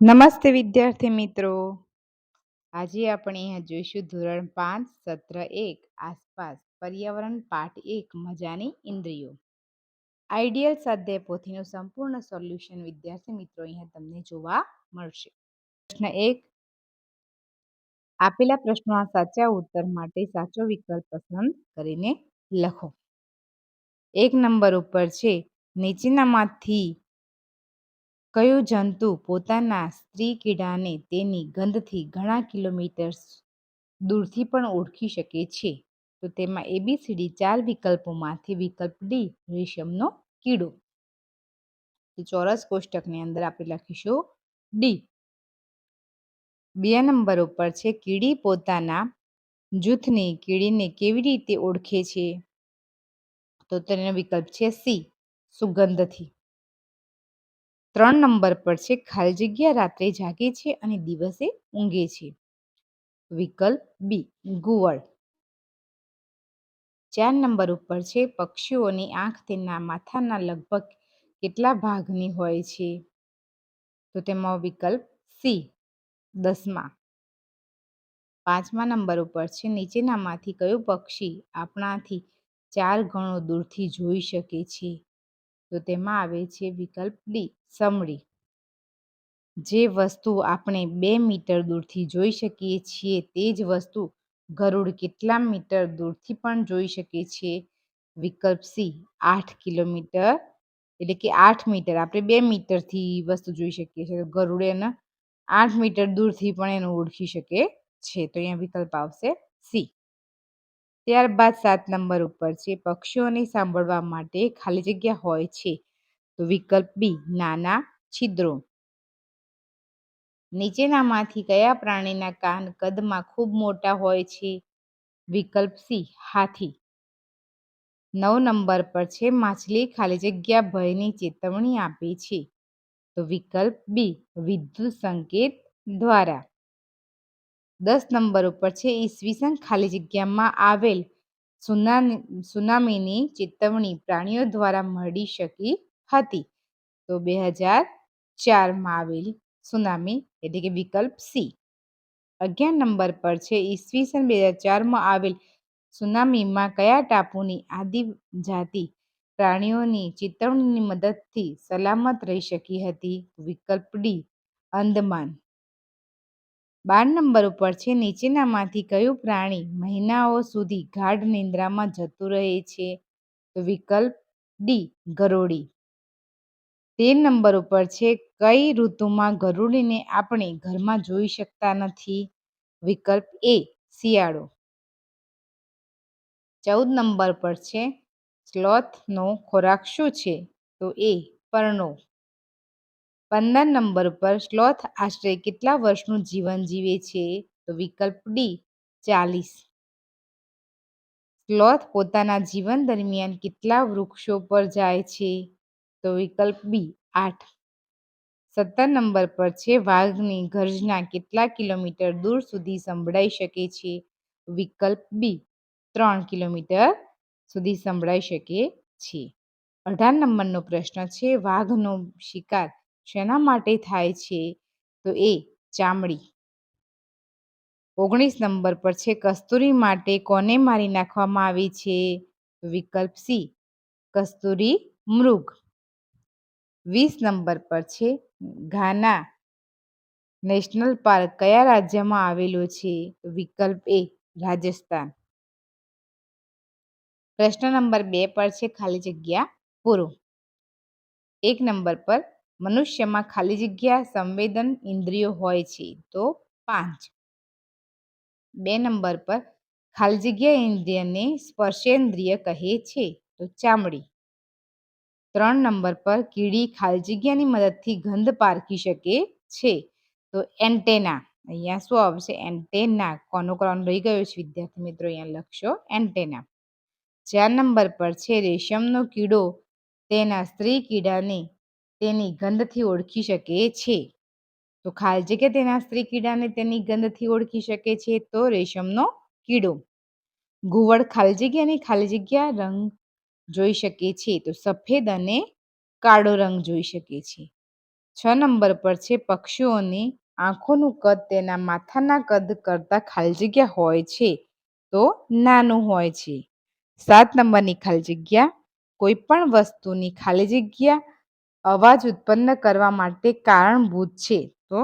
નમસ્તે વિદ્યાર્થી મિત્રો. આજે આપણે અહીંયા જોઈશું ધોરણ પાંચ, સત્ર એક, આસપાસ, પર્યાવરણ પાઠ એક, મજાની ઇન્દ્રિયો. આઈડિયલ સ્વાધ્યાય પોથીનું સંપૂર્ણ સોલ્યુશન વિદ્યાર્થી મિત્રો અહીંયા તમને જોવા મળશે. પ્રશ્ન એક. આપેલા પ્રશ્નોના સાચા ઉત્તર માટે સાચો વિકલ્પ પસંદ કરીને લખો. એક નંબર ઉપર છે, નીચેનામાંથી કયું જંતુ પોતાના સ્ત્રી કીડાને તેની ગંધથી ઘણા કિલોમીટર દૂરથી પણ ઓળખી શકે છે? તો તેમાં એબીસીડી ચાર વિકલ્પોમાંથી વિકલ્પ ડી રેશમનો કીડો. ચોરસ કોષ્ટકની અંદર આપણે લખીશું ડી બે નંબર ઉપર છે, કીડી પોતાના જૂથની કીડીને કેવી રીતે ઓળખે છે? તો તેનો વિકલ્પ છે સી સુગંધથી. ત્રણ નંબર પર છે, ખાલી જગ્યા રાત્રે જાગે છે અને દિવસે ઊંઘે છે. વિકલ્પ બી ગુવળ ચાર નંબર ઉપર છે, પક્ષીઓની આંખ તેના માથાના લગભગ કેટલા ભાગની હોય છે? તો તેમાં વિકલ્પ સી, દસમા. પાંચમા નંબર ઉપર છે, નીચેનામાંથી કયું પક્ષી આપણાથી ચાર ગણો દૂરથી જોઈ શકે છે? તો તેમાં આવે છે વિકલ્પ ડી સમળી જે વસ્તુ આપણે બે મીટર દૂરથી જોઈ શકીએ છીએ, તે જ વસ્તુ ગરુડ કેટલા મીટર દૂરથી પણ જોઈ શકે છે વિકલ્પ સી, આઠ કિલોમીટર, એટલે કે આઠ મીટર. આપણે બે મીટરથી વસ્તુ જોઈ શકીએ છીએ. ગરુડ એના આઠ મીટર દૂરથી પણ એને ઓળખી શકે છે. તો અહીંયા વિકલ્પ આવશે સી. ત્યારબાદ સાત નંબર ઉપર છે. પક્ષીઓને સાંભળવા માટે ખાલી જગ્યા હોય છે. તો વિકલ્પ બી, નાના છિદ્રો. નીચેનામાંથી કયા પ્રાણીના કાન કદમાં ખૂબ મોટા હોય છે? વિકલ્પ સી, હાથી. નવ નંબર પર છે. માછલી ખાલી જગ્યા ભયની ચેતવણી આપે છે. તો વિકલ્પ બી, વિદ્યુત સંકેત દ્વારા. દસ નંબર ઉપર છે. ઈસવીસન ખાલી જગ્યામાં આવેલ સુના સુનામીની ચેતવણી પ્રાણીઓ દ્વારા મળી શકી હતી. તો બે હજાર ચારમાં આવેલી સુનામી એટલે કે વિકલ્પ સી. અગિયાર નંબર પર છે. ઈસવીસન બે હજાર ચારમાં આવેલ સુનામીમાં કયા ટાપુની આદિજાતિ પ્રાણીઓની ચેતવણીની મદદથી સલામત રહી શકી હતી? વિકલ્પ ડી અંદમાન બાર નંબર ઉપર છે. નીચેનામાંથી કયું પ્રાણી મહિનાઓ સુધી ગાઢ નિંદ્રામાં જતું રહે છે? તો વિકલ્પ ડી, ગરોળી. તેર નંબર ઉપર છે. કઈ ઋતુમાં ગરુડીને આપણે ઘરમાં જોઈ શકતા નથી? વિકલ્પ એ, શિયાળો. ચૌદ નંબર પર છે. સ્લોથનો ખોરાક શું છે? તો એ, પર્ણો. પંદર નંબર પર સ્લોથ આશરે કેટલા વર્ષનું જીવન જીવે છે? તો વિકલ્પ ડી ચાલીસ. સ્લોથ પોતાના જીવન દરમિયાન કેટલા વૃક્ષો પર જાય છે? તો વિકલ્પ બી આઠ. સત્તર નંબર પર છે, વાઘની ગર્જના કેટલા કિલોમીટર દૂર સુધી સંભળાઈ શકે છે? વિકલ્પ બી ત્રણ કિલોમીટર સુધી સંભળાઈ શકે છે. અઢાર નંબરનો પ્રશ્ન છે, વાઘનો શિકાર શેના માટે થાય છે? તો એ ચામડી. ઓગણીસ નંબર પર છે, કસ્તુરી માટે કોને મારી નાખવામાં આવી છે? વિકલ્પ સી, કસ્તુરી મૃગ. વીસ નંબર પર છે, ઘાના. નેશનલ પાર્ક કયા રાજ્યમાં આવેલું છે? વિકલ્પ એ, રાજસ્થાન. પ્રશ્ન નંબર બે પર છે, ખાલી જગ્યા પૂરો. એક નંબર પર મનુષ્યમાં ખાલી જગ્યા, સંવેદન, ઇન્દ્રિયો હોય છે, તો પાંચ. બે નંબર પર, ખાલી જગ્યા ઇન્દ્રિયને સ્પર્શેન્દ્રિય કહે છે, તો ચામડી. ત્રણ નંબર પર, કીડી ખાલી જગ્યાની મદદથી ગંધ પારખી શકે છે, તો એન્ટેના. અહીંયા શું આવશે? એન્ટેના. કોનો કોનો રહી ગયો છે? વિદ્યાર્થી મિત્રો, અહીંયા લખશો. એન્ટેના. ચાર નંબર પર છે, રેશમનો કીડો. તેના સ્ત્રી કીડાને તેની ગંધથી ઓળખી શકે છે. તો ખાલી જગ્યા તેના સ્ત્રી કીડાને તેની ગંધથી ઓળખી શકે છે તો રેશમનો કીડો. ઘુવડ ખાલી જગ્યાની ખાલી જગ્યા રંગ જોઈ શકે છે. તો સફેદ અને કાળો રંગ જોઈ શકે છે. છ નંબર પર છે પક્ષીઓની આંખોનું કદ તેના માથાના કદ કરતાં ખાલી જગ્યા હોય છે. તો નાનું હોય છે. સાત નંબરની ખાલી જગ્યા કોઈ પણ વસ્તુની ખાલી જગ્યા અવાજ ઉત્પન્ન કરવા માટે કારણભૂત છે. તો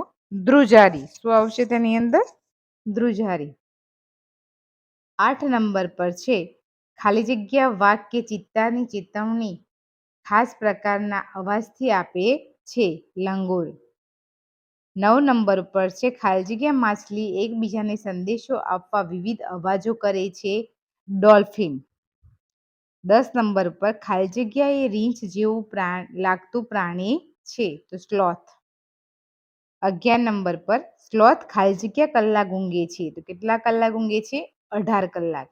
ધ્રુજારી, શું આવશે તેની અંદર? ધ્રુજારી. આઠ નંબર પર છે. ખાલી જગ્યા વાઘ કે ચિત્તાની ચેતવણી ખાસ પ્રકારના અવાજથી આપે છે લંગોર નવ નંબર પર છે. ખાલી જગ્યા માછલી એકબીજાને સંદેશો આપવા વિવિધ અવાજો કરે છે. ડોલ્ફિન. દસ નંબર પર ખાલી જગ્યા એ રીંછ જેવું પ્રા લાગતું પ્રાણી છે, તો સ્લોથ અગિયાર નંબર પર સ્લોથ ખાલી જગ્યા કલાક ઊંઘે છે, તો કેટલા કલાક ઊંઘે છે? અઢાર કલાક.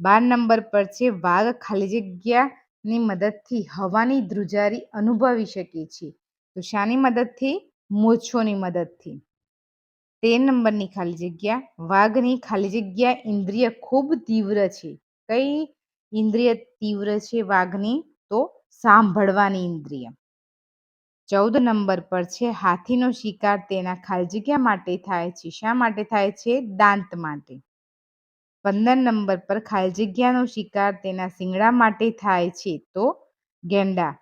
બાર નંબર પર છે, વાઘ ખાલી જગ્યાની મદદથી હવાની ધ્રુજારી અનુભવી શકે છે, તો શાની મદદથી? મોછોની મદદથી. તેર નંબરની ખાલી જગ્યા, વાઘની ખાલી જગ્યા ઇન્દ્રિય ખૂબ તીવ્ર છે. કઈ ઇન્દ્રિય તીવ્ર છે વાઘની, તો સાંભળવાની ઇન્દ્રિય. ચૌદ નંબર પર છે, હાથીનો શિકાર તેના ખાલી માટે થાય છે. શા માટે થાય છે? દાંત માટે. પંદર નંબર પર ખાલી જગ્યાનો શિકાર તેના શિંગડા માટે થાય છે, તો ગેંડા.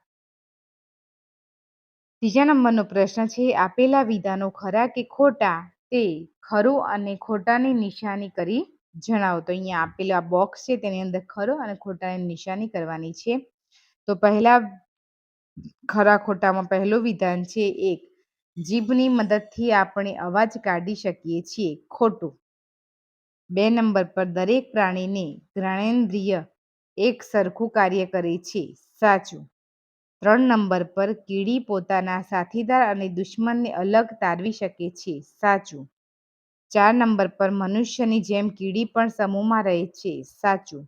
ત્રીજા નંબરનો પ્રશ્ન છે, આપેલા વિધાનો ખરા કે ખોટા? તે ખરું અને ખોટાની નિશાની કરી જણાવો. તો અહીંયા આપેલા બોક્સ છે, તેની અંદર ખરો અને ખોટાની નિશાની કરવાની છે. તો પહેલા ખરા ખોટામાં પહેલું વિધાન છે એક. જીભની મદદથી આપણે અવાજ કાઢી શકીએ છીએ. ખોટું. બે નંબર પર, દરેક પ્રાણીને ઘ્રાણેન્દ્રિય એક સરખું કાર્ય કરે છે. સાચું. ત્રણ નંબર પર, કીડી પોતાના સાથીદાર અને દુશ્મનને અલગ તારવી શકે છે. સાચું. ચાર નંબર પર મનુષ્યની જેમ કીડી પણ સમૂહમાં રહે છે. સાચું.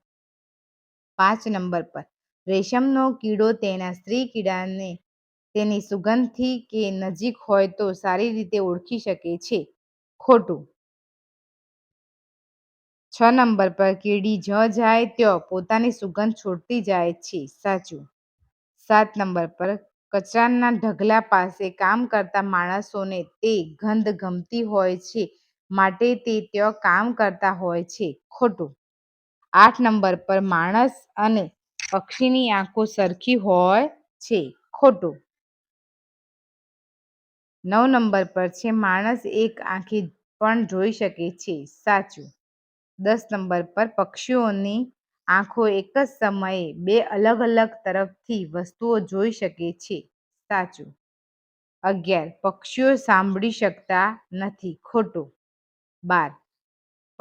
પાંચ નંબર પર. રેશમનો કીડો તેના સ્ત્રી કીડાને તેની સુગંધથી કે નજીક હોય તો સારી રીતે ઓળખી શકે છે. ખોટું. છ નંબર પર કીડી જ જાય ત્યાં પોતાની સુગંધ છોડતી જાય છે. સાચું. સાત નંબર પર કચરાના ઢગલા પાસે કામ કરતા માણસોને તે ગંધ ગમતી હોય છે. માટે તે ત્યાં કામ કરતા હોય છે. ખોટું. આઠ નંબર પર માણસ અને પક્ષીની આંખો સરખી હોય છે. ખોટું. નવ નંબર પર છે, માણસ એક આંખે પણ જોઈ શકે છે. સાચું. દસ નંબર પર પક્ષીઓની આંખો એક જ સમયે બે અલગ અલગ તરફથી વસ્તુઓ જોઈ શકે છે. સાચું. અગિયાર. પક્ષીઓ સાંભળી શકતા નથી. ખોટું. બાર.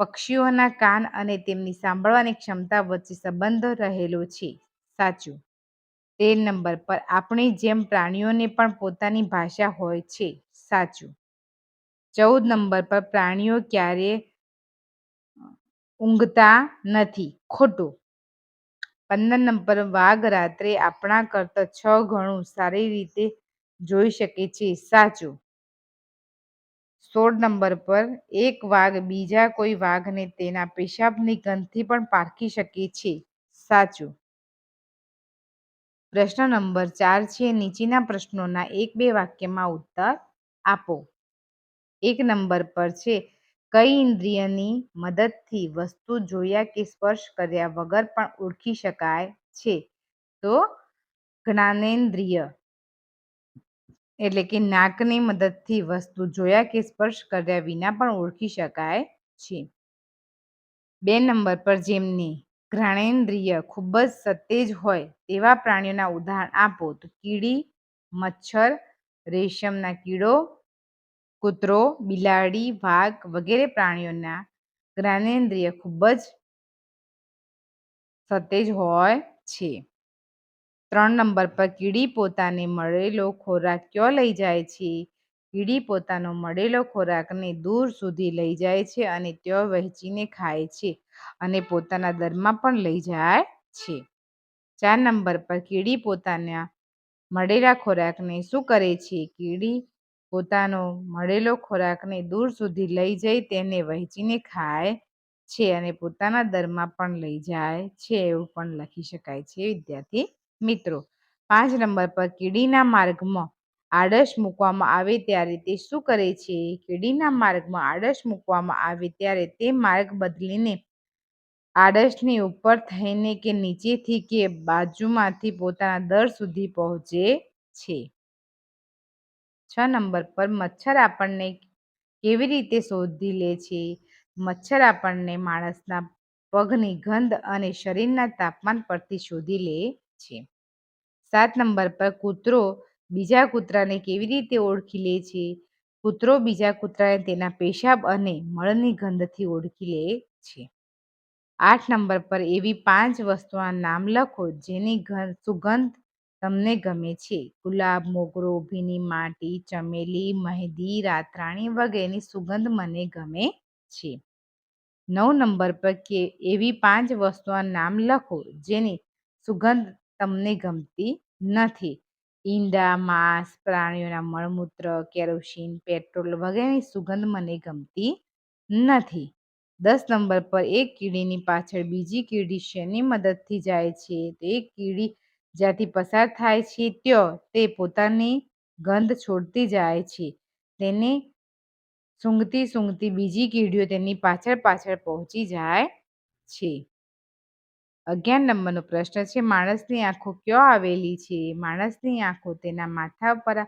પક્ષીઓના કાન અને તેમની સાંભળવાની ક્ષમતા વચ્ચે સંબંધ રહેલો છે. સાચું. તેર નંબર પર આપણી જેમ પ્રાણીઓને પણ પોતાની ભાષા હોય છે. સાચું. ચૌદ નંબર પર પ્રાણીઓ ક્યારેય ઊંઘતા નથી. ખોટું. પંદર નંબર વાઘ રાત્રે આપણા કરતાં છ ગણું સારી રીતે જોઈ શકે છે. સાચું. સોળ નંબર પર એક વાઘ બીજા કોઈ વાઘને તેના પેશાબની ગંધથી પણ પારખી શકે છે. સાચું. પ્રશ્ન નંબર ચાર છે, નીચેના પ્રશ્નોના એક બે વાક્યમાં ઉત્તર આપો. એક નંબર પર છે, કઈ ઇન્દ્રિયની મદદથી વસ્તુ જોયા કે સ્પર્શ કર્યા વગર પણ ઓળખી શકાય છે? તો જ્ઞાનેન્દ્રિય. એટલે કે નાકની મદદથી વસ્તુ જોયા કે સ્પર્શ કર્યા વિના પણ ઓળખી શકાય છે. બે નંબર પર જેમની ઘ્રાણેન્દ્રિય ખૂબ જ સતેજ હોય તેવા પ્રાણીઓના ઉદાહરણ આપો. તો કીડી, મચ્છર, રેશમના કીડો, કૂતરો, બિલાડી, વાઘ વગેરે પ્રાણીઓના જ્ઞાનેન્દ્રિય ખૂબ જ સતેજ હોય છે. ત્રણ નંબર પર કીડી પોતાને મળેલો ખોરાક ક્યો લઈ જાય છે? કીડી પોતાનો મળેલો ખોરાકને દૂર સુધી લઈ જાય છે અને ત્યો વહેંચીને ખાય છે અને પોતાના દરમાં પણ લઈ જાય છે. ચાર નંબર પર કીડી પોતાના મળેલા ખોરાકને શું કરે છે? કીડી પોતાનો મળેલો ખોરાકને દૂર સુધી લઈ જઈ તેને વહેંચીને ખાય છે અને પોતાના દરમાં પણ લઈ જાય છે એવું પણ લખી શકાય છે, વિદ્યાર્થી. મિત્રો, પાંચ નંબર પર કીડીના માર્ગમાં આડશ મૂકવામાં આવે ત્યારે તે શું કરે છે? કીડીના માર્ગમાં આડશ મૂકવામાં આવે ત્યારે તે માર્ગ બદલીને આડશની ઉપર થઈને કે નીચેથી કે બાજુમાંથી પોતાના દર સુધી પહોંચે છે. છ નંબર પર મચ્છર આપણને કેવી રીતે શોધી લે છે? મચ્છર આપણને માણસના પગની ગંધ અને શરીરના તાપમાન પરથી શોધી લે છે. સાત નંબર પર કૂતરો બીજા કૂતરાને કેવી રીતે ઓળખી લે છે? કૂતરો બીજા કૂતરાને તેના પેશાબ અને મળની ગંધથી ઓળખી લે છે. આઠ નંબર પર એવી પાંચ વસ્તુના નામ લખો જેની સુગંધ તમને ગમે છે. ગુલાબ, મોગરો, ભીની માટી, ચમેલી, મહેંદી, રાતરાણી વગેરેની સુગંધ મને ગમે છે. નવ નંબર પર કે એવી પાંચ વસ્તુના નામ લખો જેની સુગંધ તમને ગમતી નથી. ઈંડા, માંસ, પ્રાણીઓના મળમૂત્ર, કેરોસીન, પેટ્રોલ વગેરેની સુગંધ મને ગમતી નથી. દસ નંબર પર, એક કીડીની પાછળ બીજી કીડી શેની મદદથી જાય છે? તે કીડી જ્યાંથી પસાર થાય છે, ત્યાં તે પોતાની ગંધ છોડતી જાય છે. તેને સૂંઘતી સૂંઘતી બીજી કીડીઓ તેની પાછળ પાછળ પહોંચી જાય છે. અગિયાર નંબરનો પ્રશ્ન છે, માણસની આંખો ક્યાં આવેલી છે? માણસની આંખો તેના માથા પર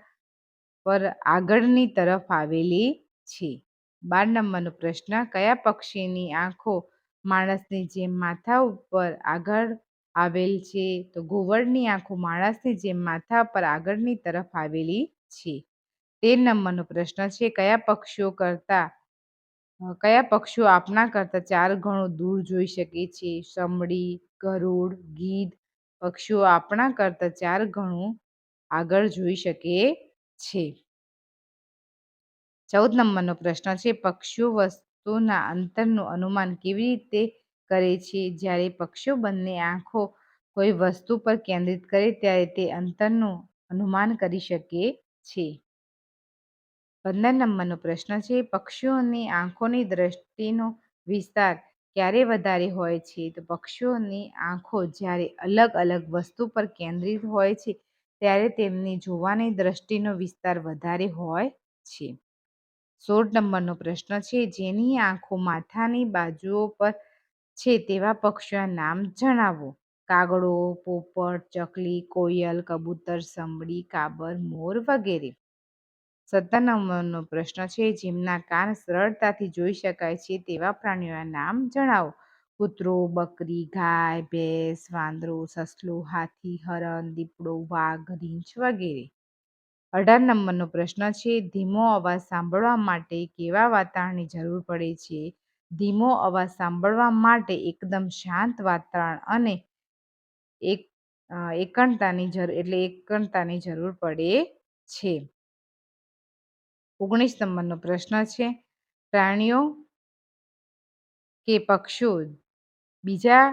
પર આગળની તરફ આવેલી છે. બાર નંબરનો પ્રશ્ન, કયા પક્ષીની આંખો માણસની જેમ માથા ઉપર આગળ આવેલ છે? તો ઘુવડની આંખો માણસની જેમ માથા પર આગળની તરફ આવેલી છે. તેર નંબરનો પ્રશ્ન છે, કયા પક્ષીઓ કરતા કયા પક્ષીઓ આપના કરતાં ચાર ગણું દૂર જોઈ શકે છે? સમડી, ગરુડ, ગીધ પક્ષીઓ આપણા કરતાં ચાર ગણું આગળ જોઈ શકે છે? ચૌદ નંબરનો પ્રશ્ન છે, પક્ષીઓ વસ્તુના અંતરનું અનુમાન કેવી રીતે કરે છે? જ્યારે પક્ષીઓ બંને આંખો કોઈ વસ્તુ પર કેન્દ્રિત કરે, ત્યારે તે અંતરનું અનુમાન કરી શકે છે. પંદર નંબરનો પ્રશ્ન છે. પક્ષીઓની આંખોની દ્રષ્ટિનો વિસ્તાર ક્યારે વધારે હોય છે? તો પક્ષીઓની આંખો જ્યારે અલગ અલગ વસ્તુ પર કેન્દ્રિત હોય છે, ત્યારે તેમની જોવાની દ્રષ્ટિનો વિસ્તાર વધારે હોય છે. સોળ નંબરનો પ્રશ્ન છે, જેની આંખો માથાની બાજુઓ પર છે તેવા પક્ષીઓના નામ જણાવો. કાગડો, પોપટ, ચકલી, કોયલ, કબૂતર સંભળી કાબર, મોર વગેરે. સત્તર નંબરનો પ્રશ્ન છે, જેમના કાન સરળતાથી જોઈ શકાય છે, તેવા પ્રાણીઓના નામ જણાવો. કૂતરો, બકરી, ગાય, ભેંસ, વાંદરો, સસલો, હાથી, હરણ, દીપડો, વાઘ, રીંછ વગેરે. અઢાર નંબરનો પ્રશ્ન છે, ધીમો અવાજ સાંભળવા માટે કેવા વાતાવરણની જરૂર પડે છે? ધીમો અવાજ સાંભળવા માટે એકદમ શાંત વાતાવરણ અને એક એકણતાની જરૂર એટલે એકણતાની જરૂર પડે છે. ઓગણીસ નંબરનો પ્રશ્ન છે. પ્રાણીઓ કે પક્ષીઓ બીજા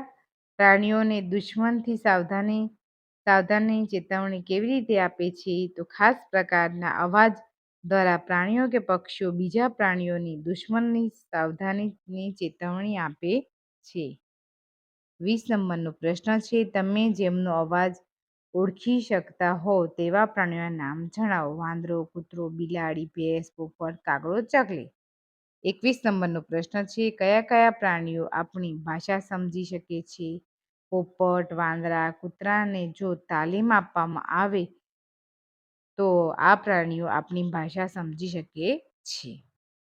પ્રાણીઓને દુશ્મનથી સાવધાની સાવધાની ચેતવણી કેવી રીતે આપે છે? તો ખાસ પ્રકારના અવાજ દ્વારા પ્રાણીઓ કે પક્ષીઓ બીજા પ્રાણીઓની દુશ્મનની, સાવધાનીની ચેતવણી આપે છે. વીસ નંબરનો પ્રશ્ન છે, તમે જેમનો અવાજ ઓળખી શકતા હો તેવા પ્રાણીઓના નામ જણાવો. વાંદરો, કૂતરો, બિલાડી, ભેંસ પોપટ કાગડો, ચકલી. એકવીસ નંબરનો પ્રશ્ન છે, કયા કયા પ્રાણીઓ આપણી ભાષા સમજી શકે છે? પોપટ, વાંદરા, કૂતરાને જો તાલીમ આપવામાં આવે તો આ પ્રાણીઓ આપણી ભાષા સમજી શકે છે.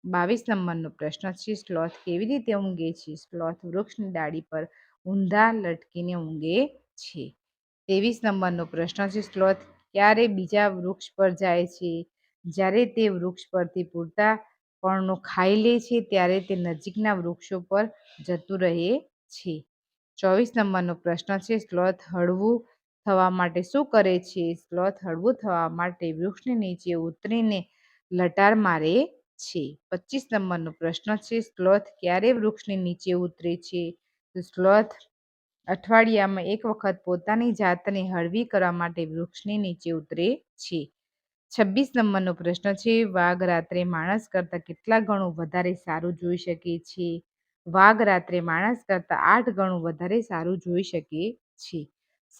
બાવીસ નંબરનો પ્રશ્ન છે, સ્લોથ કેવી રીતે ઊંઘે છે? સ્લોથ વૃક્ષની ડાળી પર ઊંધા લટકીને ઊંઘે છે. ત્રેવીસ નંબરનો પ્રશ્ન છે. સ્લોથ ક્યારે બીજા વૃક્ષ પર જાય છે? જ્યારે તે વૃક્ષ પરથી પૂરતા પણનો ખાઈ લે છે, ત્યારે તે નજીકના વૃક્ષો પર જતું રહે છે. ચોવીસ નંબરનો પ્રશ્ન છે. સ્લોથ હળવું થવા માટે શું કરે છે? સ્લોથ હળવું થવા માટે વૃક્ષની નીચે ઉતરીને લટાર મારે છે. પચીસ નંબરનો પ્રશ્ન છે. સ્લોથ ક્યારે વૃક્ષની નીચે ઉતરે છે? સ્લોથ અઠવાડિયામાં એક વખત પોતાની જાતને હળવી કરવા માટે વૃક્ષની નીચે ઉતરે છે. છવ્વીસ નંબરનો પ્રશ્ન છે, વાઘ રાત્રે માણસ કરતાં કેટલા ગણું વધારે સારું જોઈ શકે છે? વાઘ રાત્રે માણસ કરતાં આઠ ગણું વધારે સારું જોઈ શકે છે.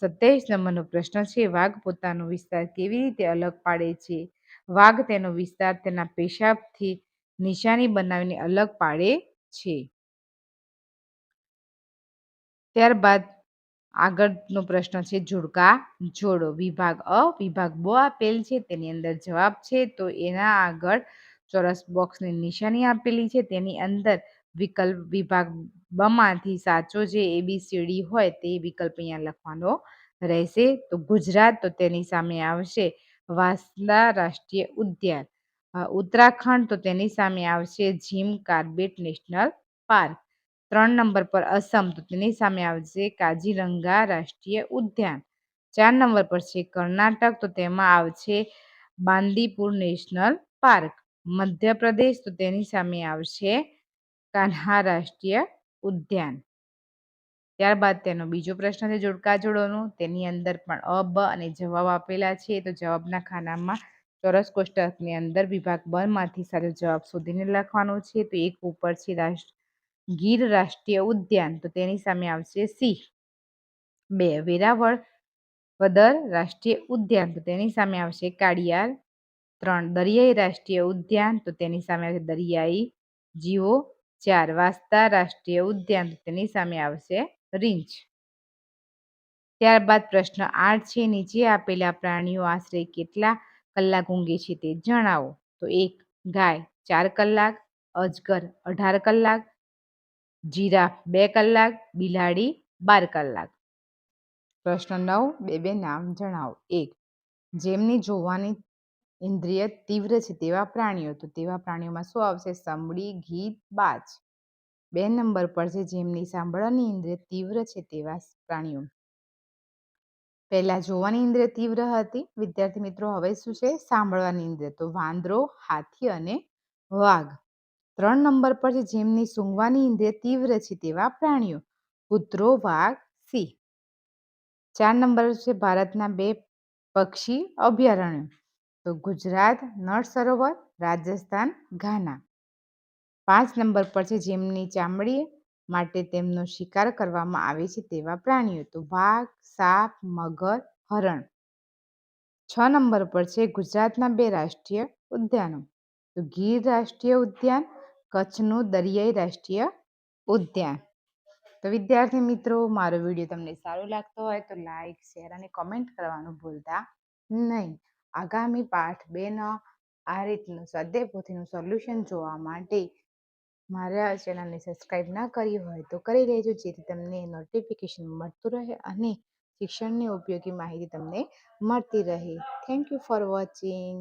સત્યાવીસ નંબરનો પ્રશ્ન છે, વાઘ પોતાનો વિસ્તાર કેવી રીતે અલગ પાડે છે? વાઘ તેનો વિસ્તાર તેના પેશાબથી નિશાની બનાવીને અલગ પાડે છે. ત્યારબાદ આગળનો પ્રશ્ન છે, જોડકા જોડો, વિભાગ અ, વિભાગ બ આપેલ છે, તેની અંદર જવાબ છે, તો એના આગળ ચોરસ બોક્સની નિશાની આપેલી છે, તેની અંદર વિકલ્પ વિભાગ બમાંથી સાચો જે એબીસીડી હોય તે વિકલ્પ અહીંયા લખવાનો રહેશે. તો ગુજરાત તો તેની સામે આવશે, વાંસદા રાષ્ટ્રીય ઉદ્યાન. ઉત્તરાખંડ તો તેની સામે આવશે, જીમ કાર્બેટ નેશનલ પાર્ક. ત્રણ નંબર પર અસમ તો તેની સામે આવશે કાજીરંગા રાષ્ટ્રીય ઉદ્યાન. ચાર નંબર પર છે કર્ણાટક તો તેમાં આવશે બાંદીપુર નેશનલ પાર્ક. મધ્યપ્રદેશ તો તેની સામે આવશે કાન્હા રાષ્ટ્રીય ઉદ્યાન. ત્યારબાદ તેનો બીજો પ્રશ્ન છે જોડકા જોડોનો તેની અંદર પણ અ અને જવાબ આપેલા છે. તો જવાબના ખાનામાં ચોરસ કોષ્ટકની અંદર વિભાગ બનમાંથી સારો જવાબ શોધીને લખવાનો છે. તો એક ઉપર છે રાષ્ટ્ર ગીર રાષ્ટ્રીય ઉદ્યાન, તો તેની સામે આવશે સિંહ બે, વેરાવળ વદર રાષ્ટ્રીય ઉદ્યાન, તો તેની સામે આવશે કાળિયાર. ત્રણ, દરિયાઈ રાષ્ટ્રીય ઉદ્યાન, તો તેની સામે આવશે દરિયાઈ જીવો. ચાર વાસ્તા રાષ્ટ્રીય ઉદ્યાન તેની સામે આવશે રીંછ. ત્યારબાદ પ્રશ્ન આઠ છે, નીચે આપેલા પ્રાણીઓ આશરે કેટલા કલાક ઊંઘે છે તે જણાવો. તો એક, ગાય ચાર કલાક, અજગર અઢાર કલાક જીરાફ બે કલાક, બિલાડી બાર કલાક. પ્રશ્ન નવ, બે બે નામ જણાવો. એક, જેમની જોવાની ઇન્દ્રિય તીવ્ર છે તેવા પ્રાણીઓ, તો તેવા પ્રાણીઓમાં શું આવશે? સમડી ગીત બાજ. બે નંબર પર છે, જેમની સાંભળવાની ઇન્દ્રિય તીવ્ર છે તેવા પ્રાણીઓ. પહેલા જોવાની ઇન્દ્રિય તીવ્ર હતી. વિદ્યાર્થી મિત્રો, હવે શું છે? સાંભળવાની ઇન્દ્રિય. તો વાંદરો, હાથી અને વાઘ. ત્રણ નંબર પર છે, જેમની સૂંઘવાની ઇન્દ્રિય તીવ્ર છે તેવા પ્રાણીઓ. કૂતરો, વાઘ, સિંહ. ચાર નંબર છે, ભારતના બે પક્ષી અભયારણ્યો. તો ગુજરાત, નળ સરોવર, રાજસ્થાન, ઘાના. પાંચ નંબર પર છે, જેમની ચામડી માટે તેમનો શિકાર કરવામાં આવે છે તેવા પ્રાણીઓ. તો વાઘ, સાપ, મગર, હરણ. છ નંબર પર છે, ગુજરાતના બે રાષ્ટ્રીય ઉદ્યાનો. તો ગીર રાષ્ટ્રીય ઉદ્યાન કચ્છનું દરિયાઈ રાષ્ટ્રીય ઉદ્યાન. તો વિદ્યાર્થી મિત્રો, મારો વીડિયો તમને સારો લાગતો હોય તો લાઈક, શેર અને કોમેન્ટ કરવાનું ભૂલતા નહીં. આગામી પાઠ બેનો આ રીતનું સ્વાધ્યાય પોથીનું સોલ્યુશન જોવા માટે મારા ચેનલને સબસ્ક્રાઈબ ના કરી હોય તો કરી લેજો, જેથી તમને નોટિફિકેશન મળતું રહે અને શિક્ષણની ઉપયોગી માહિતી તમને મળતી રહે. Thank you for watching.